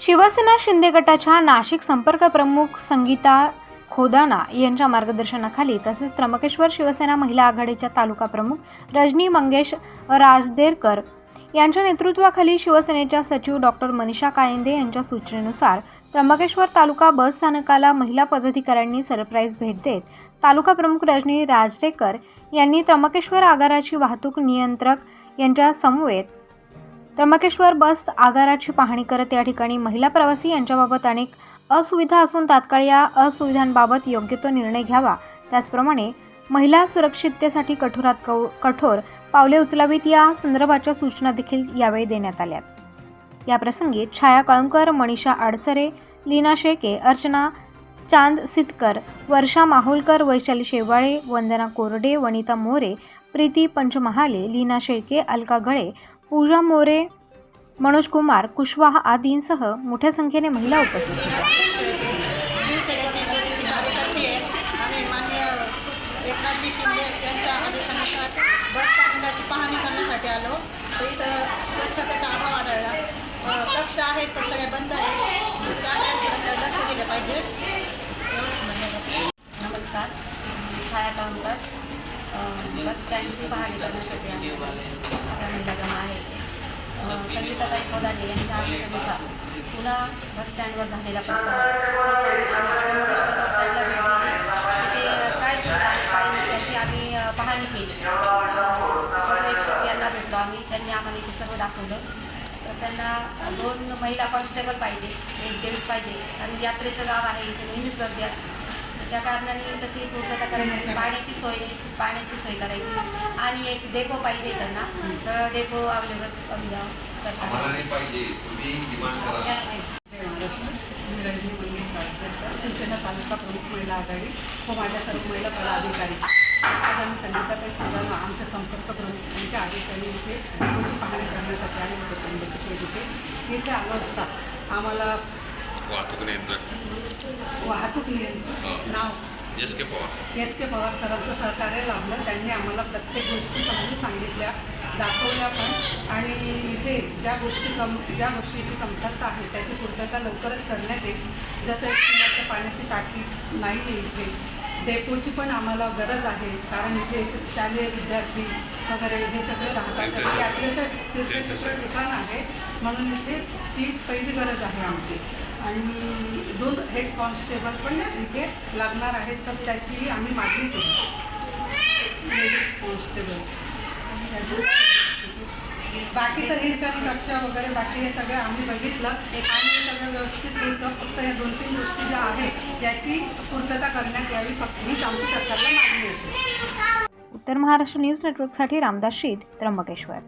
शिवसेना शिंदे गटाच्या नाशिक संपर्क प्रमुख संगीता खोदाना यांच्या मार्गदर्शनाखाली तसेच त्र्यंबकेश्वर शिवसेना महिला आघाडीच्या तालुका प्रमुख रजनी मंगेश राजदेरकर यांच्या नेतृत्वाखाली शिवसेनेच्या सचिव डॉक्टर मनीषा कायंदे यांच्या सूचनेनुसार त्र्यंबकेश्वर तालुका बस स्थानकाला महिला पदाधिकाऱ्यांनी सरप्राईज भेट देत तालुका प्रमुख रजनी राजरेकर यांनी त्र्यंबकेश्वर आगाराची वाहतूक नियंत्रक यांच्या समवेत त्र्यंबकेश्वर बस आगाराची पाहणी करत या ठिकाणी महिला प्रवासी यांच्याबाबत अनेक असुविधा असून तात्काळ या असुविधांबाबत योग्य तो निर्णय घ्यावा. त्याचप्रमाणे महिला सुरक्षिततेसाठी कठोरात कठोर पावले उचलावीत या संदर्भाच्या सूचना देखील यावेळी देण्यात आल्या याप्रसंगी छाया कळमकर मनीषा आडसरे लीना शेके अर्चना चांद सितकर वर्षा माहुलकर वैशाली शेवाळे वंदना कोरडे वनिता मोरे प्रीती पंचमहाले लीना शेळके अलका गळे पूजा मोरे मनोज कुमार कुशवाहा आदींसह मोठ्या संख्येने महिला उपस्थित. होत्या यांच्या आदेशानुसार बस पाहणी करण्यासाठी आलो तर इथं स्वच्छतेचा अभाव आढळला कक्ष आहेत पण सगळे बंद आहेत तर त्याकडे थोडंसं लक्ष दिलं पाहिजे नमस्कार. छाया कामकर बस स्टँडची पाहणी करण्यासाठी आम्ही. सगळ्या महिला जमा आहेत अ, संगीताताई कोदांडे यांच्या आदेशानुसार पुन्हा बस स्टँडवर झालेला प्रकार. बस स्टँडला भेट तिथे काय सुविधा आहे काय नाही याची आम्ही पाहणी केली. पर्यवेक्षक यांना भेटलो आम्ही. त्यांनी आम्हाला इथे सर्व दाखवलं. तर त्यांना दोन महिला कॉन्स्टेबल पाहिजे एक जेंट्स पाहिजे. आणि यात्रेचं गाव आहे इथे नेहमीच गर्दी असते. त्या कारणाने तर ती पूर्तता करायची पाण्याची सोय नाही पाण्याची सोय करायची. आणि एक डेपो पाहिजे त्यांना. तर डेपो अवेलेबल कमी शिवसेना तालुका प्रमुख महिला आघाडी व माझ्या सर्व महिला पदाधिकारी. आज आम्ही संगीताताई खुदाना आमच्या संपर्क प्रमुख यांच्या आदेशाने इथे पाहणी करण्यासाठी आले होते त्र्यंबकेश्वर इथे इथे आलो असता आम्हाला वाहतूक नियंत्रक वाहतूक नियंत्रण नाव. S K Pawar S K Pawar सरांचं सहकार्य लाभलं. त्यांनी आम्हाला प्रत्येक गोष्टी समजून सांगितल्या दाखवल्या पण. आणि इथे ज्या गोष्टी कम ज्या गोष्टीची कमतरता आहे त्याची पूर्तता लवकरच करण्यात येईल. जसं पिण्याच्या पाण्याची टाकी नाही इथे. डेपोची पण आम्हाला गरज आहे. कारण इथे शालेय विद्यार्थी वगैरे हे सगळे राहतात. तर यात्रेचं तीर्थक्षेत्र ठिकाण आहे. म्हणून इथे ती पहिली गरज आहे आमची. आणि दोन हेड कॉन्स्टेबल पण इथे लागणार आहेत. तर त्याचीही आम्ही मागणी करू. Ladies constable. बाकी तर ठिकाणी कक्षा वगैरे बाकी हे सगळं आम्ही बघितलं. आणि हे सगळं व्यवस्थित होतं. फक्त या दोन तीन गोष्टी ज्या आहेत याची पूर्तता करण्यात यावी. फक्त हीच आमची सरकारला मागणी असेल उत्तर महाराष्ट्र न्यूज नेटवर्कसाठी रामदास शीत त्र्यंबकेश्वर.